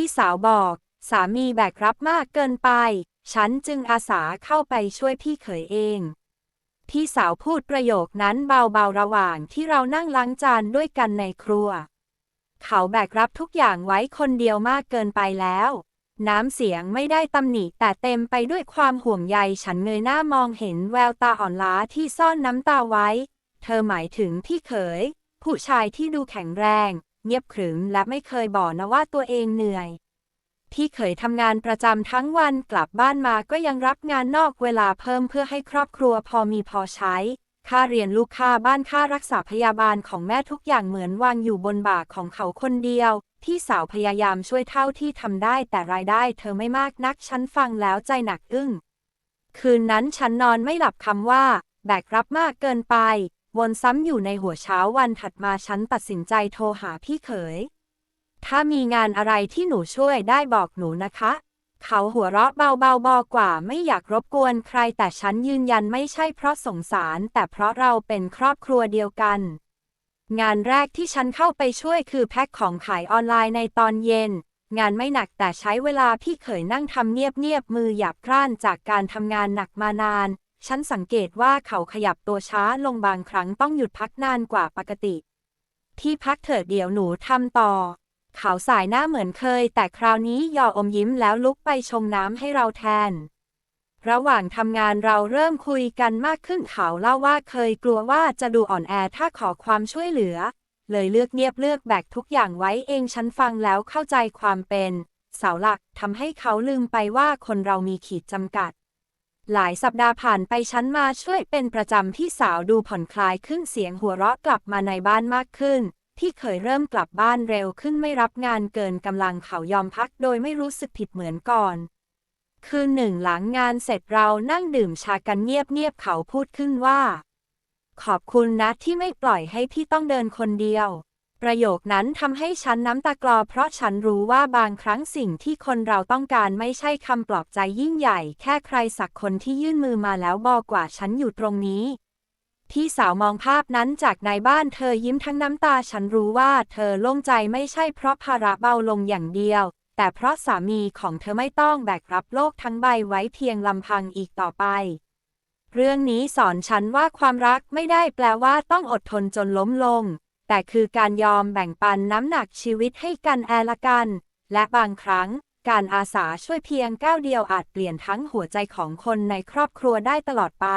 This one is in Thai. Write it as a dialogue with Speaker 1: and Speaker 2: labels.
Speaker 1: พี่สาวบอก สามีแบกรับมากเกินไป ฉันจึงอาสาเข้าไปช่วยพี่เขยเอง พี่สาวพูดประโยคนั้นเบาๆระหว่างที่เรานั่งล้างจานด้วยกันในครัว เขาแบกรับทุกอย่างไว้คนเดียวมากเกินไปแล้ว น้ำเสียงไม่ได้ตำหนิแต่เต็มไปด้วยความห่วงใยฉันเงยหน้ามองเห็นแววตาอ่อนล้าที่ซ่อนน้ำตาไว้ เธอหมายถึงพี่เขย ผู้ชายที่ดูแข็งแรง เงียบขรึมและไม่เคยบอกนะว่าตัวเองเหนื่อย พี่เขยทำงานประจำทั้งวันกลับบ้านมาก็ยังรับงานนอกเวลาเพิ่มเพื่อให้ครอบครัวพอมีพอใช้ ค่าเรียนลูกค่าบ้านค่ารักษาพยาบาลของแม่ทุกอย่างเหมือนวางอยู่บนบ่าของเขาคนเดียว พี่สาวพยายามช่วยเท่าที่ทำได้แต่รายได้เธอไม่มากนักฉันฟังแล้วใจหนักอึ้งคืนนั้นฉันนอนไม่หลับคำว่า แบกรับมากเกินไป วนซ้ำอยู่ในหัวเช้าวันถัดมาฉันตัดสินใจโทรหาพี่เขย ถ้ามีงานอะไรที่หนูช่วยได้บอกหนูนะคะ เขาหัวเราะเบาๆบอกกว่าไม่อยากรบกวนใครแต่ฉันยืนยันไม่ใช่เพราะสงสาร แต่เพราะเราเป็นครอบครัวเดียวกัน งานแรกที่ฉันเข้าไปช่วยคือแพ็คของขายออนไลน์ในตอนเย็น งานไม่หนักแต่ใช้เวลาพี่เขยนั่งทำเงียบๆมือหยาบกร้านจากการทำงานหนักมานาน ฉันสังเกตว่าเขาขยับตัวช้าลงบางครั้งต้องหยุดพักนานกว่าปกติ ที่พักเถิดเดี๋ยวหนูทำต่อ เขาสายหน้าเหมือนเคย แต่คราวนี้ยออมยิ้มแล้วลุกไปชงน้ำให้เราแทน ระหว่างทำงานเราเริ่มคุยกันมากขึ้นเขาเล่าว่าเคยกลัวว่าจะดูอ่อนแอถ้าขอความช่วยเหลือ เลยเลือกเงียบเลือกแบกทุกอย่างไว้เองฉันฟังแล้วเข้าใจความเป็น เสาหลักทำให้เขาลืมไปว่าคนเรามีขีดจำกัด หลายสัปดาห์ผ่านไปฉันมาช่วยเป็นประจำพี่สาวดูผ่อนคลายขึ้นเสียงหัวเราะกลับมาในบ้านมากขึ้น ที่เคยเริ่มกลับบ้านเร็วขึ้นไม่รับงานเกินกำลังเขายอมพักโดยไม่รู้สึกผิดเหมือนก่อน คืนหนึ่งหลังงานเสร็จเรานั่งดื่มชากันเงียบๆเขาพูดขึ้นว่า ขอบคุณนะที่ไม่ปล่อยให้พี่ต้องเดินคนเดียว ประโยคนั้นทำให้ฉันน้ำตากลอเพราะฉันรู้ว่าบางครั้งสิ่งที่คนเราต้องการไม่ใช่คำปลอบใจยิ่งใหญ่ แค่ใครสักคนที่ยื่นมือมาแล้วบอกว่าฉันอยู่ตรงนี้ พี่สาวมองภาพนั้นจากในบ้านเธอยิ้มทั้งน้ำตาฉันรู้ว่าเธอโล่งใจไม่ใช่เพราะภาระเบาลงอย่างเดียว แต่เพราะสามีของเธอไม่ต้องแบกรับโลกทั้งใบไว้เพียงลำพังอีกต่อไปเรื่องนี้สอนฉันว่าความรักไม่ได้แปลว่าต้องอดทนจนล้มลง แต่คือการยอมแบ่งปันน้ำหนักชีวิตให้กันแอละกัน และบางครั้ง การอาสาช่วยเพียงก้าวเดียวอาจเปลี่ยนทั้งหัวใจของคนในครอบครัวได้ตลอดไป